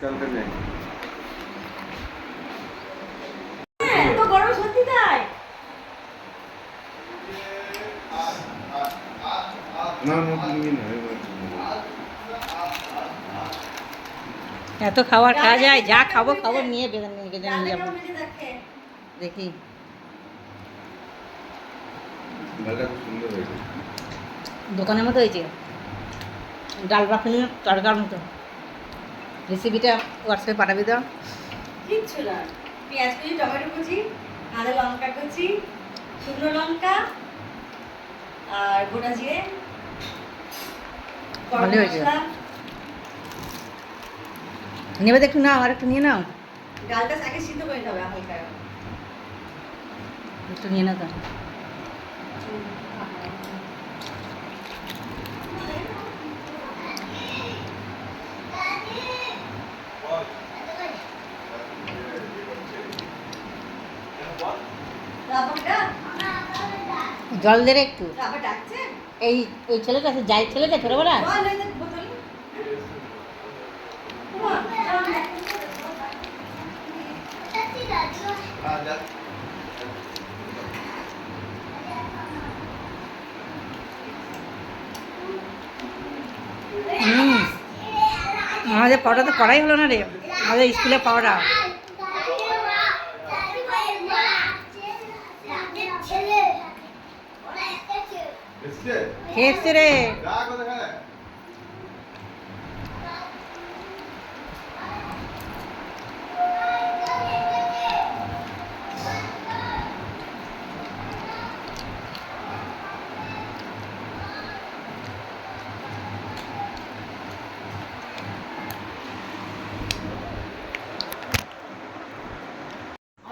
এত খাবার খাওয়া যায় যা খাব খাব নিয়ে বেঁধে নিয়ে যাব। দেখে। দোকানের মতো হয়েছে। ডাল বাফলি তরকার মতো। রেসিপিটা হোয়াটসঅ্যাপে পাঠাবি তো। কিচ্ছু না। পেঁয়াজ কুচি টমেটো কুচি আদা লঙ্কা কুচি শুকনো লঙ্কা আর গোটা জিরে। নেবে একটু নাও আর একটু নিয়ে নাও। ডালটা আগে সিদ্ধ করে নিতে হবে হালকা। একটু নিয়ে নাও তো রাবারটা জল দে একটু। এই ওই ছেলেটা যাই ছেলেটা ছোটবেলা এই আমাদের পড়া তো করাই হলো না রে। আমাদের স্কুলে পড়া এসছে খেয়ে রে। যা কথা খায়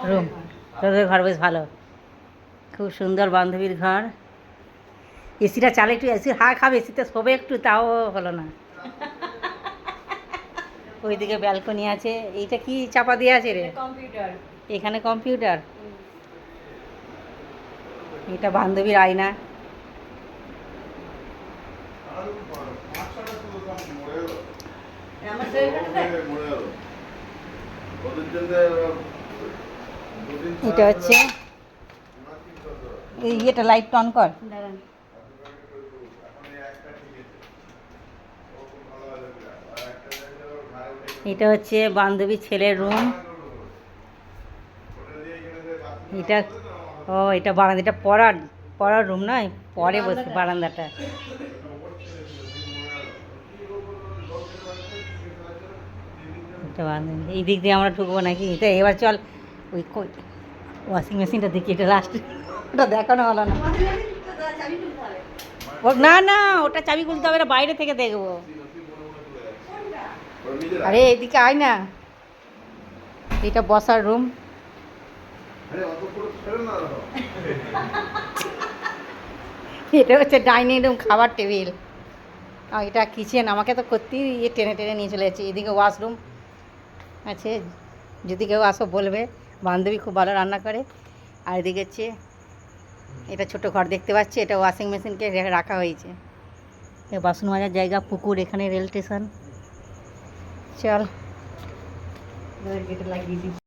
রুম, তোদের ঘর বেশ ভালো। খুব সুন্দর বান্ধবীর ঘর। এসিটা চালে একটু এসির হা খাবে এসিতে শোবে একটু তাও হলো না। ওইদিকে ব্যালকনি আছে। এইটা কি চাপা দিয়ে আছে রে? কম্পিউটার এখানে কম্পিউটার এটা বান্ধবীর আয়না। এটা হচ্ছে এই ইয়েটা লাইট অন কর। দাঁড়ান। এটা হচ্ছে বান্ধবী ছেলের রুম। এটা, ও, এটা বারান্দা এটা পড়ার পড়ার রুম নয়, পরে বসে বারান্দাটা। এই দিক দিয়ে আমরা ঢুকবো নাকি? এটা এবার চল, ওই ওয়াশিং মেশিনটা দেখি, এটা লাস্ট ওটা দেখানো হলো না। না না, ওটা চাবি খুলতে হবে বাইরে থেকে দেখব। আরে এদিকে আয় না। এটা বসার রুম। এটা হচ্ছে ডাইনিং রুম খাবার টেবিল আর এটা কিচেন আমাকে তো করতেই ইয়ে টেনে টেনে নিয়ে চলে যাচ্ছে। এদিকে ওয়াশরুম আছে। যদি কেউ আসো বলবে বান্ধবী খুব ভালো রান্না করে। আর এদিকে হচ্ছে এটা ছোট ঘর দেখতে পাচ্ছি। এটা ওয়াশিং মেশিনকে রাখা হয়েছে। বাসন মাজার জায়গা পুকুর এখানে রেল স্টেশন চল গেটে লাগিয়ে দিই